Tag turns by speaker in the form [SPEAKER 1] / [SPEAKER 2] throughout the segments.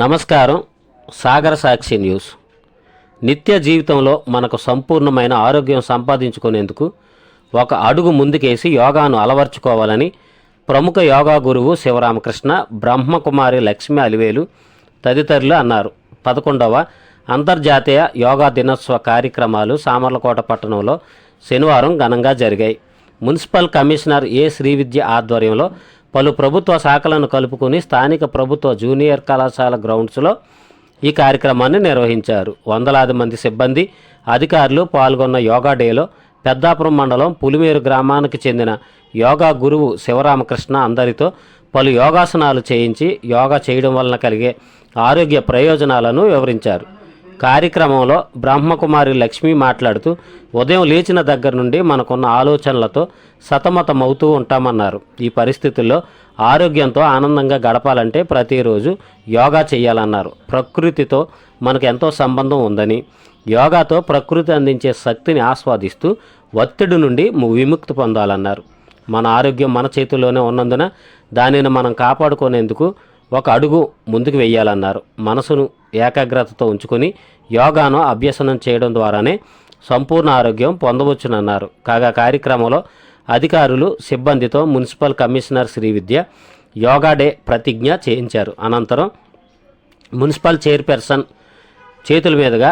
[SPEAKER 1] నమస్కారం సాగర సాక్షి న్యూస్. నిత్య జీవితంలో మనకు సంపూర్ణమైన ఆరోగ్యం సంపాదించుకునేందుకు ఒక అడుగు ముందుకేసి యోగాను అలవర్చుకోవాలని ప్రముఖ యోగా గురువు శివరామకృష్ణ బ్రహ్మకుమారి లక్ష్మి అలివేలు తదితరులు అన్నారు. పదకొండవ అంతర్జాతీయ యోగా దినోత్సవ కార్యక్రమాలు సామర్లకోట పట్టణంలో శనివారం ఘనంగా జరిగాయి. మున్సిపల్ కమిషనర్ ఏ శ్రీవిద్య ఆధ్వర్యంలో పలు ప్రభుత్వ శాఖలను కలుపుకుని స్థానిక ప్రభుత్వ జూనియర్ కళాశాల గ్రౌండ్స్లో ఈ కార్యక్రమాన్ని నిర్వహించారు. వందలాది మంది సిబ్బంది అధికారులు పాల్గొన్న యోగా డేలో పెద్దాపురం మండలం పులిమేరు గ్రామానికి చెందిన యోగా గురువు శివరామకృష్ణ అందరితో పలు యోగాసనాలు చేయించి యోగా చేయడం వలన కలిగే ఆరోగ్య ప్రయోజనాలను వివరించారు. కార్యక్రమంలో బ్రహ్మకుమారి లక్ష్మి మాట్లాడుతూ ఉదయం లేచిన దగ్గర నుండి మనకున్న ఆలోచనలతో సతమతమవుతూ ఉంటామన్నారు. ఈ పరిస్థితుల్లో ఆరోగ్యంతో ఆనందంగా గడపాలంటే ప్రతిరోజు యోగా చేయాలన్నారు ప్రకృతితో మనకు ఎంతో సంబంధం ఉందని యోగాతో ప్రకృతి అందించే శక్తిని ఆస్వాదిస్తూ ఒత్తిడి నుండి విముక్తి పొందాలన్నారు. మన ఆరోగ్యం మన చేతుల్లోనే ఉన్నందున దానిని మనం కాపాడుకునేందుకు ఒక అడుగు ముందుకు వెయ్యాలన్నారు మనసును ఏకాగ్రతతో ఉంచుకొని యోగాను అభ్యసనం చేయడం ద్వారానే సంపూర్ణ ఆరోగ్యం పొందవచ్చునన్నారు. కాగా కార్యక్రమంలో అధికారులు సిబ్బందితో municipal commissioner Srividya yoga day ప్రతిజ్ఞ చేయించారు. అనంతరం మున్సిపల్ చైర్పర్సన్ చేతుల మీదుగా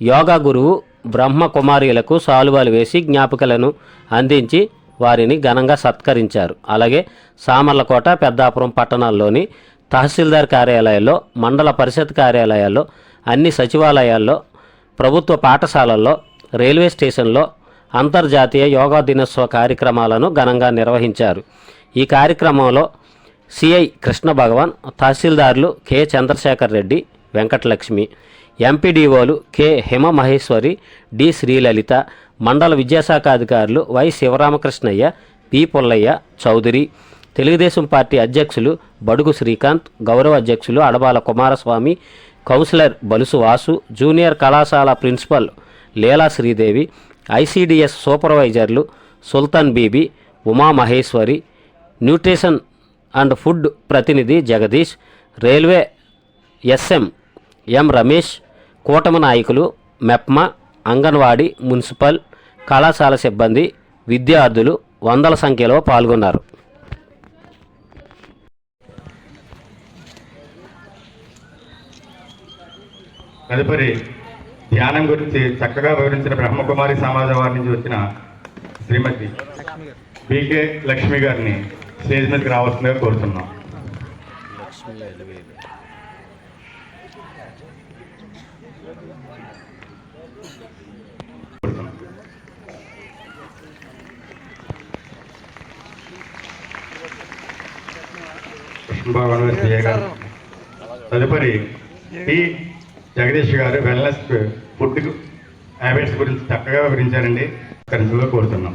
[SPEAKER 1] యోగా గురువు బ్రహ్మ కుమారీలకు సాలువాలు వేసి జ్ఞాపికలను అందించి వారిని ఘనంగా సత్కరించారు. అలాగే సామర్లకోట పెద్దాపురం పట్టణాల్లోని తహసీల్దార్ కార్యాలయాల్లో మండల పరిషత్ కార్యాలయాల్లో అన్ని సచివాలయాల్లో ప్రభుత్వ పాఠశాలల్లో రైల్వే స్టేషన్లో అంతర్జాతీయ యోగా దినోత్సవ కార్యక్రమాలను ఘనంగా నిర్వహించారు. ఈ కార్యక్రమంలో సిఐ కృష్ణ భగవాన్ తహసీల్దార్లు కె. చంద్రశేఖర్ రెడ్డి వెంకటలక్ష్మి ఎంపీడీఓలు కె. హిమ మహేశ్వరి డి. శ్రీలలిత మండల విద్యాశాఖ అధికారులు Y Sivaramakrishnaiah P Pullaiah Chowdary Telugu Desam party అధ్యక్షులు బడుగు శ్రీకాంత్ గౌరవ అధ్యక్షులు అడబాల కుమారస్వామి కౌన్సిలర్ బలుసు వాసు జూనియర్ కళాశాల principal Leela Sridevi ICDS సూపర్వైజర్లు Sultan Bibi Uma Maheshwari nutrition and food ప్రతినిధి Jagadish railway SM M Ramesh కూటమి నాయకులు మెప్మా అంగన్వాడీ మున్సిపల్ కళాశాల సిబ్బంది విద్యార్థులు వందల సంఖ్యలో పాల్గొన్నారు.
[SPEAKER 2] తదుపరి ధ్యానం గురించి చక్కగా వివరించిన బ్రహ్మకుమారి సమాజం వారి నుంచి వచ్చిన శ్రీమతి బీకే లక్ష్మి గారిని స్టేజ్ మీదకి రావాల్సిందిగా కోరుతున్నాం. కోరుతున్నాం. కృష్ణబాబు చేయగలరు తదుపరి టి జగదీష్ గారు వెల్నెస్ ఫుడ్ హ్యాబిట్స్ గురించి చక్కగా వివరించారండి. కరెన్సీలో కోరుతున్నాం.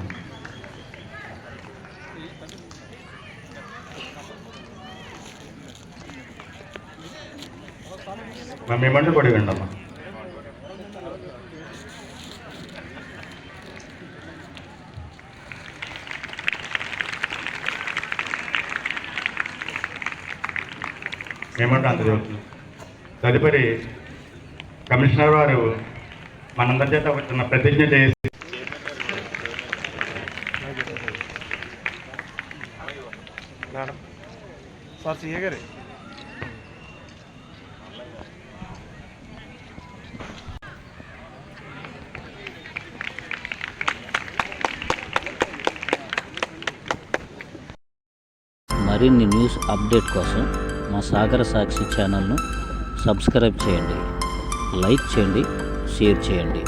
[SPEAKER 2] మా మేమంటే కూడా విండమ్మా ఏమంటే అంత చదువుతుంది తదుపరి కమిషనర్ వారు మనందరి చేత ఒక చిన్న ప్రతిజ్ఞ చేసి
[SPEAKER 3] మేడం. సార్ సీఏ గారు.
[SPEAKER 4] మరిన్ని న్యూస్ అప్డేట్ కోసం మా సాగర సాక్షి ఛానల్ను సబ్స్క్రైబ్ చేయండి లైక్ చేయండి షేర్ చేయండి.